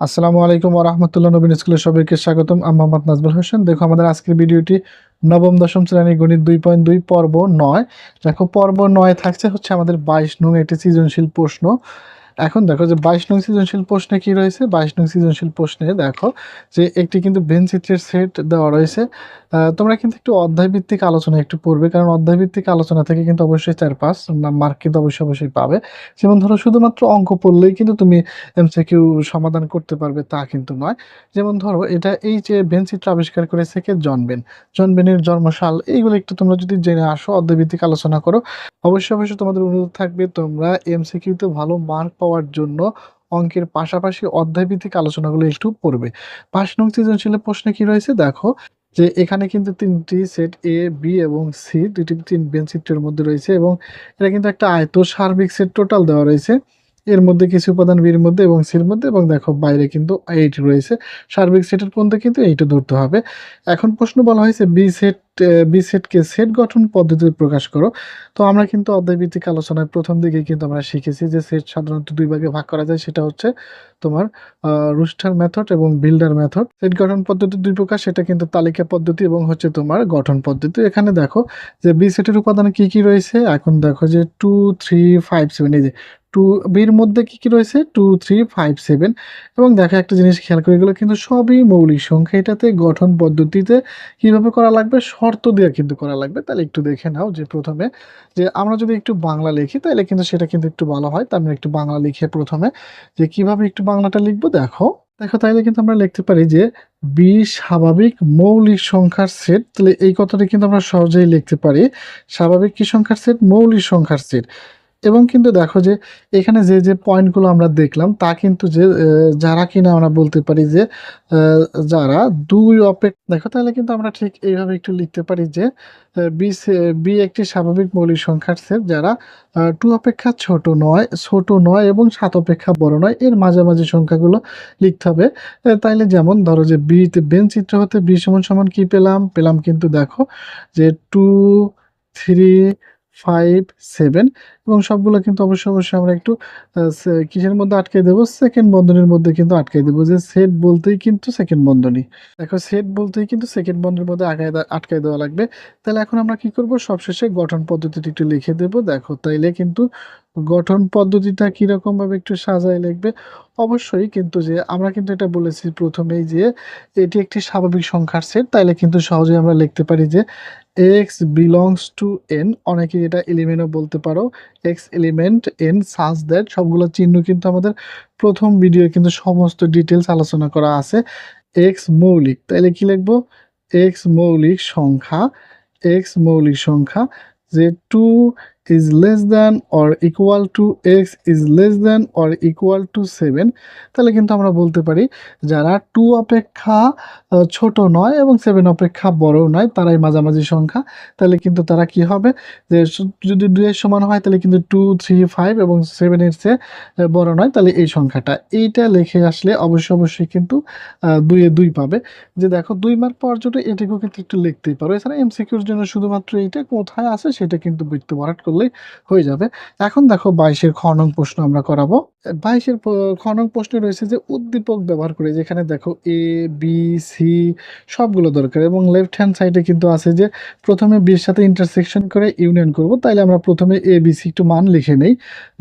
আসসালামু আলাইকুম রহমতুল্লাহ নবীন স্কুলের সবাইকে স্বাগতম। আমি মোহাম্মদ নাজমুল হোসেন। দেখো, আমাদের আজকের ভিডিওটি নবম, দশম শ্রেণি গণিত দুই পয়েন্ট দুই, পর্ব নয়। দেখো, পর্ব নয় থাকছে হচ্ছে আমাদের বাইশ নং একটি সৃজনশীল প্রশ্ন। এখন দেখো যে বাইশ নং সৃজনশীল প্রশ্নে কি রয়েছে? বাইশ নং সৃজনশীল প্রশ্নে দেখো যে একটি কিন্তু ভেনচিত্রের সেট দেওয়া রয়েছে। তোমরা কিন্তু একটু অধ্যায় ভিত্তিক আলোচনা একটু পড়বে, কারণ অধ্যায় ভিত্তিক আলোচনা থেকে কিন্তু অবশ্যই চার পাঁচ মার্ক কিন্তু অবশ্যই অবশ্যই পাবে। যেমন ধরো শুধুমাত্র অঙ্ক পড়লেই কিন্তু তুমি এমসিকিউ সমাধান করতে পারবে, তা কিন্তু নয়। যেমন ধরো এটা এই যে ভেনচিত্র আবিষ্কার করেছে কে? জন বেন জন বেনের জন্মসাল, এইগুলো একটু তোমরা যদি জেনে আসো, অধ্যায়ভিত্তিক আলোচনা করো। অবশ্যই অবশ্যই তোমাদের অনুরোধ থাকবে, তোমরা এমসিকিউতে ভালো মার্ক পাওয়ার জন্য অঙ্কের পাশাপাশি অধ্যায়ভিত্তিক আলোচনাগুলো একটু পড়বে। পাঁচ নং সৃজনশীলের প্রশ্নে কি রয়েছে? দেখো যে এখানে কিন্তু তিনটি সেট এ বি এবং সি দুটি তিন বেঞ্চিত্রের মধ্যে রয়েছে এবং এটা কিন্তু একটা আয়ত সার্বিক সেট টোটাল দেওয়া রয়েছে। এর মধ্যে কিছু উপাদান বির মধ্যে এবং সির মধ্যে এবং দেখো বাইরে কিন্তু এইট রয়েছে। সার্বিক সেটের পর্যন্ত কিন্তু এইটা ধরতে হবে। এখন প্রশ্ন বলা হয়েছে বি সেট বি সেটকে সেট গঠন পদ্ধতিতে প্রকাশ করো। তো আমরা কিন্তু অধ্যায়ভিত্তিক আলোচনায় প্রথম দিকে কিন্তু আমরা শিখেছি যে সেট সাধারণত দুই ভাগে ভাগ করা যায়। সেটা হচ্ছে তোমার রুস্টার মেথড এবং বিল্ডার মেথড সেট গঠন পদ্ধতি দুই প্রকার, সেটা কিন্তু তালিকা পদ্ধতি এবং হচ্ছে তোমার গঠন পদ্ধতি। এখানে দেখো যে বি সেটের উপাদান কি কি রয়েছে? এখন দেখো যে টু থ্রি ফাইভ সেভেন এই যে টু বির মধ্যে কি কি রয়েছে? Two, three, five, seven. এবং দেখো একটা জিনিস খেয়াল করে এগুলো কিন্তু সবই মৌলিক সংখ্যা। এটাতে গঠন পদ্ধতিতে কীভাবে করা লাগবে? শর্ত দিয়ে কিন্তু করা লাগবে। তাহলে একটু দেখে নাও যে প্রথমে যে আমরা যদি একটু বাংলা লিখি, তাহলে কিন্তু সেটা কিন্তু একটু ভালো হয়। তার মানে একটু বাংলা লিখে প্রথমে যে কীভাবে একটু বাংলাটা লিখব, দেখো। দেখো তাইলে কিন্তু আমরা লিখতে পারি যে বি স্বাভাবিক মৌলিক সংখ্যার সেট। তাহলে এই কথাটা কিন্তু আমরা সহজেই লিখতে পারি। স্বাভাবিক কি সংখ্যার সেট? মৌলিক সংখ্যার সেট। এবং কিন্তু দেখো যে এখানে যে যে পয়েন্টগুলো আমরা দেখলাম, তা কিন্তু যে যারা কিনা আমরা বলতে পারি যে যারা দুই অপেক দেখো তাহলে কিন্তু আমরা ঠিক এইভাবে একটু লিখতে পারি যে বি বি একটি স্বাভাবিক মৌলিক সংখ্যার সেট যারা টু অপেক্ষা ছোট নয় ছোট নয় এবং সাত অপেক্ষা বড় নয়, এর মাঝামাঝি সংখ্যাগুলো লিখতে হবে। তাইলে যেমন ধরো যে বিতে বেন চিত্র হতে বি সমান সমান কি পেলাম? পেলাম কিন্তু দেখো যে টু থ্রি ফাইভ সেভেন এবং সবগুলো কিন্তু অবশ্যই অবশ্যই আমরা একটু কিসের মধ্যে আটকে দেবো? সেকেন্ড বন্ধনীর মধ্যে কিন্তু আটকে দেবো। যে সেট বলতেই কিন্তু সেকেন্ড বন্ধনী। দেখো সেট বলতেই কিন্তু সেকেন্ড বন্ধনীর মধ্যে আগায় আটকায় দেওয়া লাগবে। তাহলে এখন আমরা কি করব? সবশেষে গঠন পদ্ধতিটি একটু লিখে দেব। দেখো, তাইলে কিন্তু গঠন পদ্ধতিটা কীরকম ভাবে একটু সাজায় লিখবে? অবশ্যই কিন্তু যে, আমরা কিন্তু এটা বলেছি প্রথমেই যে, এটি একটি স্বাভাবিক সংখ্যার সেট তাইলে কিন্তু সহজেই আমরা লিখতে পারি যে এক্স বিলংস টু এন অনেকে এটা এলিমেন্টও বলতে পারো। X element N such that সবগুলো চিহ্ন কিন্তু আমাদের প্রথম ভিডিও কিন্তু সমস্ত ডিটেলস আলোচনা করা আছে। এক্স মৌলিক, তাইলে কি লিখব? এক্স মৌলিক সংখ্যা এক্স মৌলিক সংখ্যা, যে two is less than or equal to x is less than or equal to seven তাহলে কিন্তু আমরা বলতে পারি যারা টু অপেক্ষা ছোট নয় এবং সেভেন অপেক্ষা বড় নয়, তারাই মাঝামাঝি সংখ্যা। তাহলে কিন্তু তারা কি হবে? যে যদি দুইয়ের সমান হয়, তাহলে কিন্তু টু থ্রি ফাইভ এবং সেভেনের চেয়ে বড় নয়। তাহলে এই সংখ্যাটা। এইটা লিখে আসলে অবশ্যই অবশ্যই কিন্তু দুইয়ে দুই পাবে। যে দেখো, দুই মার্ক পাওয়ার জন্য এটাকেও কিন্তু একটু লিখতেই পারো। এছাড়া এমসিকিউর জন্য শুধুমাত্র এইটা কোথায় আছে, সেটা কিন্তু বৃত্ত ভরাট করলেই হয়ে যাবে। এখন দেখো বাইশের খ নং প্রশ্ন আমরা করাবো। বাইশের খ নং প্রশ্নে রয়েছে যে উদ্দীপক ব্যবহার করে যেখানে দেখো এ বি সি সবগুলো দরকার এবং লেফট হ্যান্ড সাইডে কিন্তু আছে যে প্রথমে বির সাথে ইন্টারসেকশন করে ইউনিয়ন করব। তাইলে আমরা প্রথমে এ বি সি একটু মান লিখে নেই।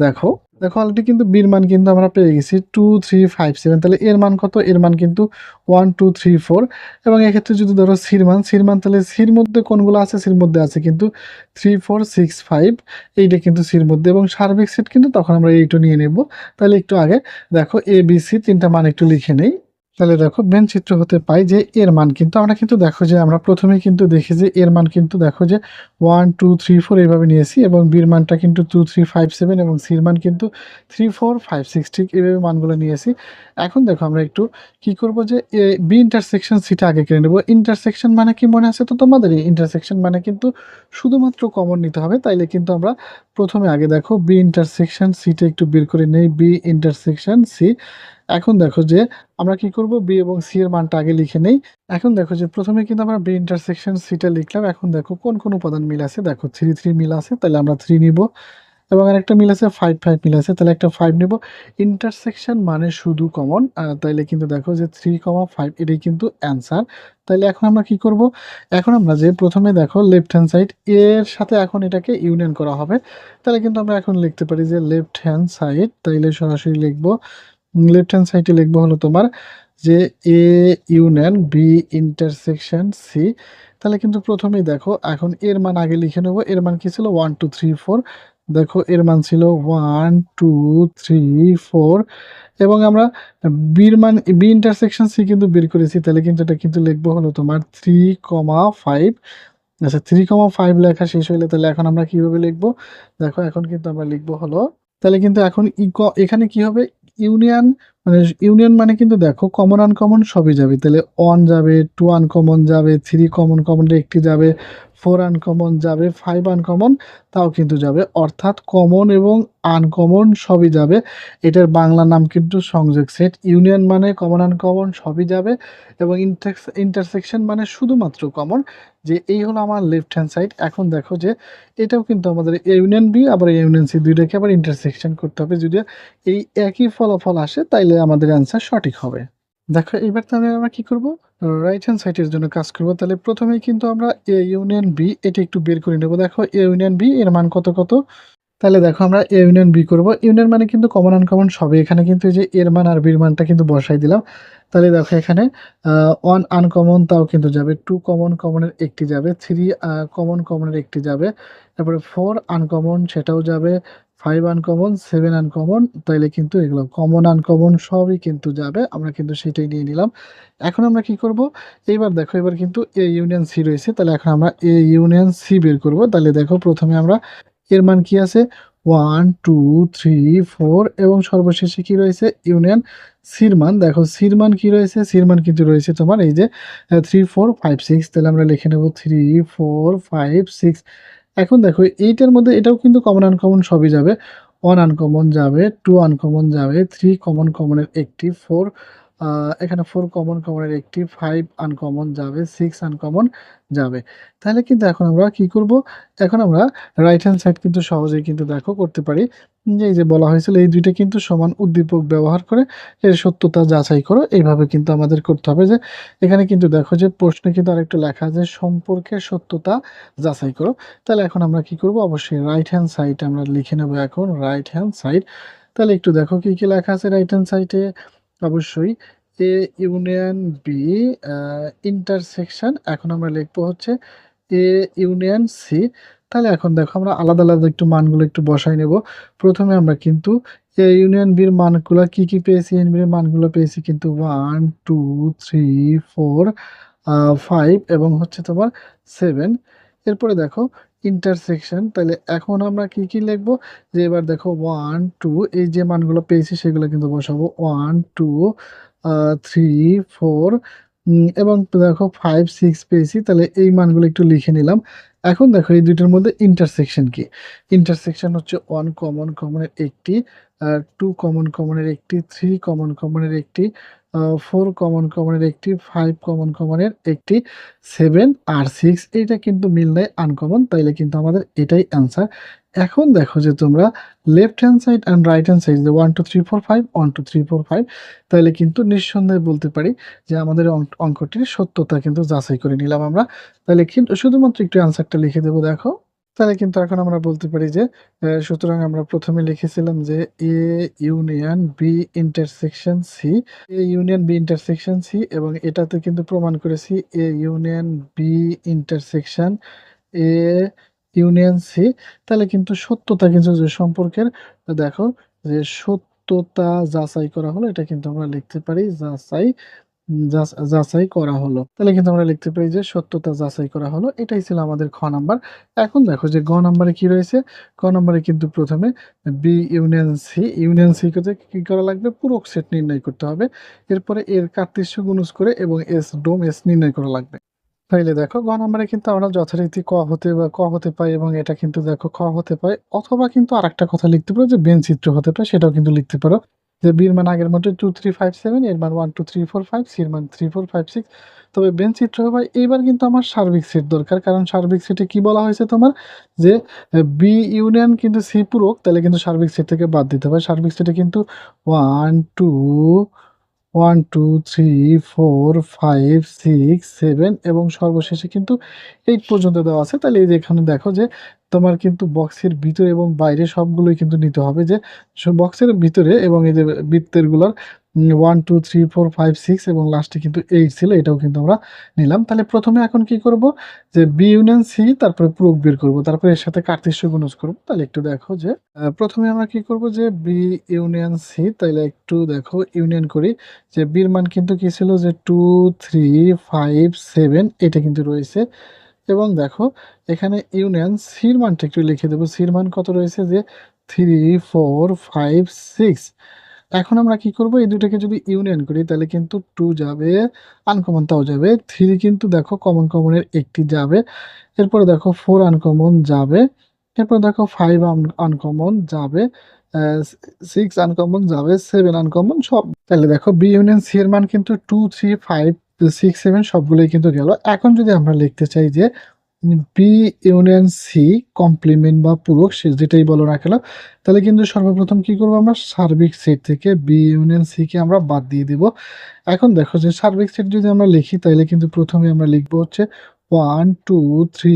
দেখো দেখো অলরেডি কিন্তু বির মান কিন্তু আমরা পেয়ে গেছি টু থ্রি ফাইভ সেভেন তাহলে এর মান কত? এর মান কিন্তু ওয়ান টু থ্রি ফোর এবং এক্ষেত্রে যদি ধরো সির মান সির মান তাহলে সির মধ্যে কোনগুলো আছে? সির মধ্যে আছে কিন্তু থ্রি ফোর সিক্স ফাইভ এইটা কিন্তু সির মধ্যে। এবং সার্বিক সেট কিন্তু তখন আমরা এইটু নিয়ে নেব। তাহলে একটু আগে দেখো এ বি সি তিনটা মান একটু লিখে নেই। তাহলে দেখো বেন চিত্র হতে পাই যে এর মান, কিন্তু আমরা কিন্তু দেখো যে আমরা প্রথমে কিন্তু দেখি যে এর মান কিন্তু দেখো যে ওয়ান টু থ্রি ফোর এইভাবে নিয়েছি এবং বির মানটা কিন্তু টু থ্রি ফাইভ সেভেন এবং সির মান কিন্তু থ্রি ফোর ফাইভ সিক্স ঠিক এইভাবে মানগুলো নিয়েছি। এখন দেখো আমরা একটু কি করব যে বি ইন্টারসেকশন সিটা আগে কিনে নেব। ইন্টারসেকশন মানে কি মনে আছে তো তোমাদের? ইন্টারসেকশন মানে কিন্তু শুধুমাত্র কমন নিতে হবে, তাইলে কিন্তু আমরা প্রথমে আগে দেখো বি ইন্টারসেকশন সিটা একটু বের করে নেই বি ইন্টারসেকশন সি এখন দেখো যে আমরা কি করব? বি এবং সি এর মানটা আগে লিখে নেই। এখন দেখো যে প্রথমে কিন্তু আমরা বি ইন্টারসেকশন সিটা লিখলাম। এখন দেখো কোন কোন উপাদান মিল আছে? দেখো থ্রি থ্রি মিল আছে, তাহলে আমরা থ্রি নিব। এবং আরেকটা মিল আছে ফাইভ ফাইভ মিল আছে, তাহলে একটা ফাইভ নেব। ইন্টারসেকশন মানে শুধু কমন তাইলে কিন্তু দেখো যে থ্রি কমা ফাইভ এটাই কিন্তু অ্যান্সার তাইলে এখন আমরা কি করব? এখন আমরা যে প্রথমে দেখো লেফট হ্যান্ড সাইড এর সাথে এখন এটাকে ইউনিয়ন করা হবে। তাহলে কিন্তু আমরা এখন লিখতে পারি যে লেফট হ্যান্ড সাইড তাইলে সরাসরি লিখব লেফট হ্যান্ড সাইডে লিখব হলো তোমার যে A union, B intersection, C. তাহলে কিন্তু প্রথমেই দেখো, এখন এর মান আগে লিখে নেব। এর মান কি ছিল? One, two, three, four. দেখো, এর মান ছিল ওয়ান, টু, থ্রি, ফোর। এবং আমরা বির মান, বি ইন্টারসেকশন, সি কিন্তু বের করেছি। তাহলে কিন্তু এটা কিন্তু লিখব হলো তোমার থ্রি কমা ফাইভ। আচ্ছা থ্রি কমা ফাইভ লেখা শেষ হইলে তাহলে এখন আমরা কীভাবে লিখব? দেখো, এখন কিন্তু আমরা লিখব হলো, তাহলে কিন্তু এখন এখানে কি হবে? ইউনিয়ন মানে ইউনিয়ন মানে কিন্তু দেখো কমন আনকমন সবই যাবে। তাহলে ওয়ান যাবে টু আনকমন যাবে থ্রি কমন কমন একটি যাবে। ফোর আনকমন যাবে ফাইভ আনকমন তাও কিন্তু যাবে। অর্থাৎ কমন এবং আনকমন সবই যাবে। এটার বাংলা নাম কিন্তু সংযোগ সেট ইউনিয়ন মানে কমন আনকমন সবই যাবে এবং ইন্টারসেকশন মানে শুধুমাত্র কমন যে এই হলো আমার লেফট হ্যান্ড সাইড এখন দেখো যে এটাও কিন্তু আমাদের ইউনিয়ন বি আবার ইউনিয়ন সি দুইটাকে আবার ইন্টারসেকশন করতে হবে। যদি এই একই ফলাফল আসে, তাইলে আমাদের অ্যান্সার সঠিক হবে। দেখো, এবার তাহলে আমরা কি করব? রাইট হ্যান্ড সাইডের জন্য কাজ করব। তাহলে প্রথমেই কিন্তু আমরা এ ইউনিয়ন বি এটা একটু বের করে নেব। দেখো এ ইউনিয়ন বি এর মান কত কত? তাহলে দেখো, আমরা এ ইউনিয়ন বি করব। ইউনিয়ন মানে কিন্তু কমন আনকমন সবে এখানে কিন্তু এই যে এর মান আর বির মানটা কিন্তু বসাই দিলাম। তাহলে দেখো, এখানে ওয়ান আনকমন তাও কিন্তু যাবে। টু কমন কমনের একটি যাবে। থ্রি কমন কমনের একটি যাবে। তারপরে ফোর আনকমন সেটাও যাবে। ফাইভ আনকমন সেভেন আনকমন তাইলে কিন্তু এগুলো কমন আনকমন সবই কিন্তু যাবে। আমরা কিন্তু সেটাই নিয়ে নিলাম। এখন আমরা কি করব? এইবার দেখো, এবার কিন্তু এ ইউনিয়ন সি রয়েছে। তাহলে এখন আমরা এ ইউনিয়ন সি বের করব। তাহলে দেখো, প্রথমে আমরা এর মান কি আছে? ওয়ান টু থ্রি ফোর এবং সর্বশেষে কি রয়েছে? ইউনিয়ন সির মান। দেখো সির মান কি রয়েছে? সির মান কিন্তু রয়েছে তোমার এই যে থ্রি ফোর ফাইভ সিক্স তাহলে আমরা লিখে নেব থ্রি ফোর ফাইভ সিক্স এখন দেখো, এইটার মধ্যে এটাও কিন্তু কমন আনকমন সবই যাবে। ওয়ান আনকমন যাবে টু আনকমন যাবে থ্রি কমন কমনের একটি ফোর এখানে ফোর কমন কমনের একটি ফাইভ আনকমন যাবে সিক্স আনকমন যাবে। তাহলে কিন্তু এখন আমরা কি করব? এখন আমরা রাইট হ্যান্ড সাইড কিন্তু সহজেই কিন্তু দেখো করতে পারি। যে এই যে বলা হয়েছিল, এই দুইটা কিন্তু সমান উদ্দীপক ব্যবহার করে এর সত্যতা যাচাই করো। এইভাবে কিন্তু আমাদের করতে হবে যে, এখানে কিন্তু দেখো যে প্রশ্নে কিন্তু আরেকটু লেখা আছে, সম্পর্কের সত্যতা যাচাই করো। তাহলে এখন আমরা কি করব? অবশ্যই রাইট হ্যান্ড সাইড আমরা লিখে নেব এখন রাইট হ্যান্ড সাইড তাহলে একটু দেখো কি কি লেখা আছে রাইট হ্যান্ড সাইডে অবশ্যই। এ ইউনিয়ন বি ইন্টারসেকশন এখন আমরা লিখব হচ্ছে এ ইউনিয়ন সি তাহলে এখন দেখো আমরা আলাদা আলাদা একটু মানগুলো একটু বসাই নেব। প্রথমে আমরা কিন্তু এ ইউনিয়ন বির মানগুলো কি কি পেয়েছি? এন বির মানগুলো পেয়েছি কিন্তু one two three four five এবং হচ্ছে তোমার সেভেন এরপরে দেখো ইন্টারসেকশন তাহলে এখন আমরা কি কি লিখব? যে এবার দেখো ওয়ান টু এই যে মানগুলো পেয়েছি সেগুলো কিন্তু বসাবো। ওয়ান টু থ্রি ফোর এবং দেখো ফাইভ সিক্স পেয়েছি, তাহলে এই মানগুলো একটু লিখে নিলাম। এখন দেখো এই দুটোর মধ্যে ইন্টারসেকশন কি? ইন্টারসেকশন হচ্ছে ওয়ান কমন কমনের একটি। টু কমন কমনের একটি থ্রি কমন কমনের একটি ফোর কমন কমনের একটি ফাইভ কমন কমনের একটি সেভেন আর সিক্স এইটা কিন্তু মিল নেয় আনকমন তাইলে কিন্তু আমাদের এটাই অ্যান্সার এখন দেখো যে তোমরা left hand side and right hand side যে one two three four five one two three four five তাহলে কিন্তু নিঃসন্দেহে বলতে পারি যে আমাদের অঙ্ক- অঙ্কটির সত্যতা কিন্তু যাচাই করে নিলাম আমরা। তাহলে কিন্তু শুধুমাত্র একটু অ্যান্সারটা লিখে দেবো, দেখো। তাহলে কিন্তু এখন আমরা বলতে পারি যে সুতরাং আমরা প্রথমে লিখেছিলাম যে A union B intersection C A union B intersection C এবং এটাতে কিন্তু প্রমাণ করেছি A union B intersection A union C তাহলে কিন্তু সত্যতা কিন্তু যে সম্পর্কের দেখো যে সত্যতা যাচাই করা হলো, এটা কিন্তু আমরা লিখতে পারি যাচাই যাচ- যাচাই করা হলো। তাহলে কিন্তু আমরা লিখতে পারি যে সত্যতা যাচাই করা হলো। এটাই ছিল আমাদের খ নাম্বার। এখন দেখো যে গ নাম্বারে কি রয়েছে? ক নাম্বারে কিন্তু প্রথমে B union C union C করতে কি করা লাগবে? পুরো সেট নির্ণয় করতে হবে। এরপরে এর কার্তিস্য গুণজ করে এবং এস ডোম এস নির্ণয় করা লাগবে। তাইলে দেখো গ নাম্বারে কিন্তু আমরা যথারীতি ক হতে বা ক হতে পাই এবং এটা কিন্তু দেখো খ হতে পাই। অথবা কিন্তু আরেকটা কথা লিখতে পারো যে বেন চিত্র হতে পারে, সেটাও কিন্তু লিখতে পারো। যে বির মান আগের মতো টু থ্রি ফাইভ সেভেন এর মান one two three four five সির মান থ্রি ফোর ফাইভ সিক্স তবে বেন চিত্র ভাই, এইবার কিন্তু আমার সার্বিক সিট দরকার, কারণ সার্বিক সিটে কি বলা হয়েছে তোমার? যে বি ইউনিয়ন কিন্তু সি পূরক, তাহলে কিন্তু সার্বিক সিট থেকে বাদ দিতে হবে। সার্বিক সিটে কিন্তু one two one two three four five six seven এবং সর্বশেষে কিন্তু এইট পর্যন্ত দেওয়া আছে। তাহলে এই যে এখানে দেখো যে তোমার কিন্তু বক্সের ভিতরে এবং বাইরে সবগুলোই কিন্তু নিতে হবে যে বক্সের ভিতরে এবং এই যে বৃত্তেরগুলোর one two three four five six এবং লাস্টে কিন্তু এইট ছিল, এটাও কিন্তু আমরা নিলাম। তাহলে প্রথমে এখন কি করব? যে বি ইউনিয়ন সি তারপরে প্রুফ বের করব, তারপরে এর সাথে কার্তিস্য গুণজ করব। তাহলে একটু দেখো যে প্রথমে আমরা কি করব? যে বি ইউনিয়ন সি তাহলে একটু দেখো ইউনিয়ন করি। যে বির মান কিন্তু কি ছিল? যে টু থ্রি ফাইভ সেভেন এটা কিন্তু রয়েছে। এবং দেখো, এখানে ইউনিয়ন সির মানটা একটু লিখে দেবো। সির মান কত রয়েছে? যে থ্রি ফোর ফাইভ সিক্স এখন আমরা কি করব? এই দুটাকে যদি ইউনিয়ন করি, তাহলে কিন্তু টু যাবে আনকমন তাও যাবে থ্রি কিন্তু দেখো কমন কমনের একটি যাবে। এরপরে দেখো ফোর আনকমন যাবে, এরপর দেখো ফাইভ আনকমন যাবে সিক্স আনকমন যাবে সেভেন আনকমন সব। তাহলে দেখো বি ইউনিয়ন সি এর মান কিন্তু two three five six seven সবগুলোই কিন্তু গেল। এখন যদি আমরা লিখতে চাই যে বি ইউনিয়ন সি কমপ্লিমেন্ট বা পূরক, সে যেটাই বলো না কেন, তাহলে কিন্তু সর্বপ্রথম কি করব আমরা? সার্বিক সেট থেকে বি ইউনিয়ন সি কে আমরা বাদ দিয়ে দিব। এখন দেখো যে সার্বিক সেট যদি আমরা লিখি, তাহলে কিন্তু প্রথমে আমরা লিখব হচ্ছে one two three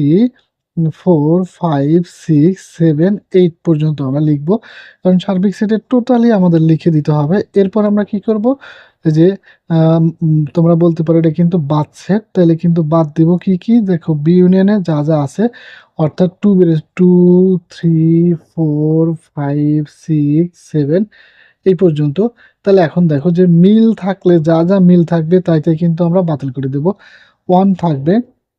four five six seven eight পর্যন্ত আমরা লিখব। কারণ সার্বিক সেটের টোটালি আমাদের লিখে দিতে হবে। এরপর আমরা কি করব? যে তোমরা বলতে পারো এটা কিন্তু বাদ সেট। তাহলে কিন্তু বাদ দিব কি কি? দেখো বি ইউনিয়নে যা যা আছে, অর্থাৎ টু বেড়ে two three four five six seven এই পর্যন্ত। তাহলে এখন দেখো যে মিল থাকলে, যা যা মিল থাকবে, তাই তাই কিন্তু আমরা বাতিল করে দেব। ওয়ান থাকবে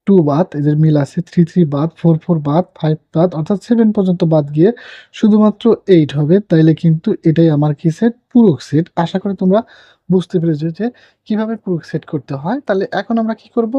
টু বাদ এদের মিল আছে থ্রি থ্রি বাদ ফোর ফোর বাদ ফাইভ বাদ অর্থাৎ সেভেন পর্যন্ত বাদ গিয়ে শুধুমাত্র এইট হবে। তাইলে কিন্তু এটাই আমার কি সেট পুরো সেট আশা করে তোমরা বুঝতে পেরেছ যে কীভাবে পূরক সেট করতে হয়? তাহলে এখন আমরা কি করব?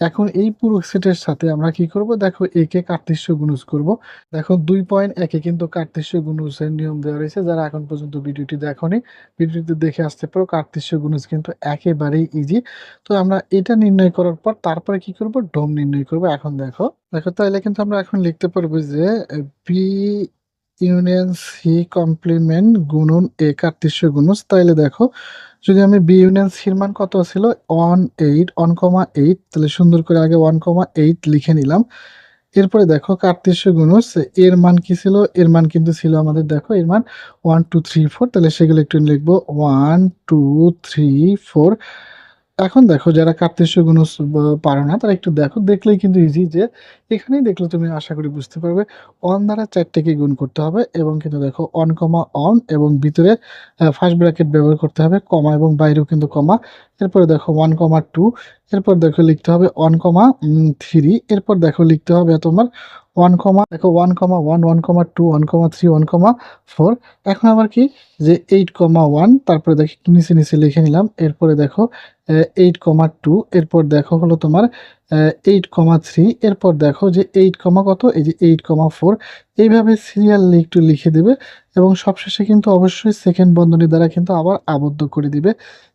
এখন এই পূরক সেটের সাথে আমরা কি করব? দেখো একে কার্তিস্য গুণজ করব। দেখো দুই পয়েন্ট একে কিন্তু কার্তিস্য গুণজের নিয়ম দেওয়া রয়েছে। যারা এখন পর্যন্ত ভিডিওটি দেখোনি, ভিডিওটি দেখে আসতে পারো কার্তিস্য গুণজ কিন্তু একেবারেই ইজি তো আমরা এটা নির্ণয় করার পর তারপরে কি করব? ডোম নির্ণয় করব। এখন দেখো দেখো তাহলে কিন্তু আমরা এখন লিখতে পারব যে বি ইউনিয়ন সি কমপ্লিমেন্ট গুণন এ কার্তিস্য গুণজ তাইলে দেখো, যদি আমি বি ইউনিয়ন সির মান কত ছিল? One eight, one comma eight. তাহলে সুন্দর করে আগে ওয়ান কমা এইট লিখে নিলাম। এরপরে দেখো কার্তিস্য গুণজ এর মান কি ছিল? এর মান কিন্তু ছিল আমাদের, দেখো, এর মান ওয়ান, টু, থ্রি, ফোর। তাহলে সেগুলো একটু লিখব। One, two, three, four. এখন দেখো যারা কার্তিস্য গুণ পারো না, তারা একটু দেখো, দেখলেই কিন্তু ইজি যে এখানেই দেখলে তুমি আশা করি বুঝতে পারবে অন দ্বারা চারটেকে গুণ করতে হবে এবং কিন্তু দেখো অন কমা অন এবং ভিতরে ফার্স্ট ব্র্যাকেট ব্যবহার করতে হবে কমা এবং বাইরেও কিন্তু কমা এরপরে দেখো ওয়ান কমা টু এরপর দেখো লিখতে হবে ওয়ান কমা থ্রি এরপর দেখো লিখতে হবে তোমার ওয়ান কমা দেখো one comma one one comma two one comma three one comma four এখন আবার কি? যে এইট কমা ওয়ান তারপরে দেখো নিচে নিচে লিখে নিলাম, এরপরে দেখো এইট কমা টু এরপর দেখো হলো তোমার এইট কমা থ্রি এরপর দেখো যে এইট কমা কত? এই যে এইট কমা ফোর এইভাবে সিরিয়াল একটু লিখে দেবে এবং সবশেষে কিন্তু অবশ্যই সেকেন্ড বন্ধনী দ্বারা কিন্তু আবার আবদ্ধ করে দিবে।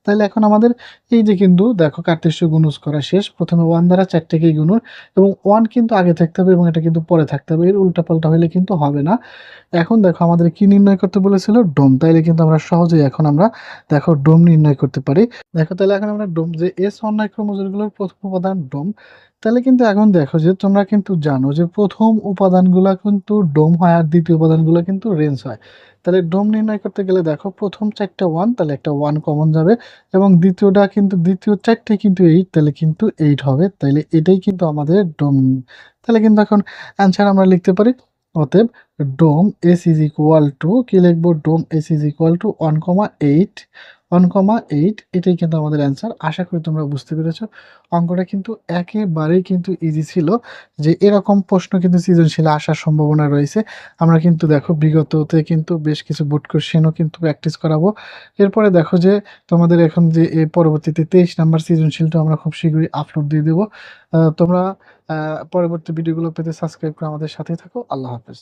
তাহলে এখন আমাদের এই যে কিন্তু দেখো কার্তেশ্য গুণজ করা শেষ। প্রথমে ওয়ান দ্বারা চারটেকেই গুণন এবং ওয়ান কিন্তু আগে থাকতে হবে এবং এটা কিন্তু পরে থাকতে হবে। এর উল্টাপাল্টা হলে কিন্তু হবে না। এখন দেখো আমাদের কি নির্ণয় করতে বলেছিল? ডোম। তাইলে কিন্তু আমরা সহজেই এখন আমরা দেখো ডোম নির্ণয় করতে পারি। দেখো তাহলে এখন আমরা ডোম যে এস অন্যায় ক্রোমোজোমগুলোর প্রথম উপাদান ডোম। তাহলে কিন্তু এখন দেখো যে তোমরা কিন্তু জানো যে প্রথম উপাদানগুলো কিন্তু ডোম হয় আর দ্বিতীয় উপাদানগুলো কিন্তু রেঞ্জ হয়। তাহলে ডোম নির্ণয় করতে গেলে দেখো প্রথম চারটা ওয়ান তাহলে একটা ওয়ান কমন যাবে এবং দ্বিতীয়টা কিন্তু, দ্বিতীয় চারটে কিন্তু এইট তাহলে কিন্তু এইট হবে। তাহলে এটাই কিন্তু আমাদের ডোম। তাহলে কিন্তু এখন অ্যান্সার আমরা লিখতে পারি। অতএব dom S is equal to কি লিখব? Dom S is equal to one comma eight one comma eight এটাই কিন্তু আমাদের অ্যান্সার আশা করি তোমরা বুঝতে পেরেছ। অঙ্কটা কিন্তু একেবারেই কিন্তু ইজি ছিল যে এরকম প্রশ্ন কিন্তু সৃজনশীল আসার সম্ভাবনা রয়েছে। আমরা কিন্তু দেখো বিগততে কিন্তু বেশ কিছু বুট কোশ্চেনও কিন্তু প্র্যাকটিস করাবো। এরপরে দেখো যে তোমাদের এখন যে পরবর্তীতে তেইশ নাম্বার সৃজনশীলটা আমরা খুব শীঘ্রই আপলোড দিয়ে দেবো। তোমরা পরবর্তী ভিডিওগুলো পেতে সাবস্ক্রাইব করে আমাদের সাথেই থাকো। আল্লাহ হাফেজ।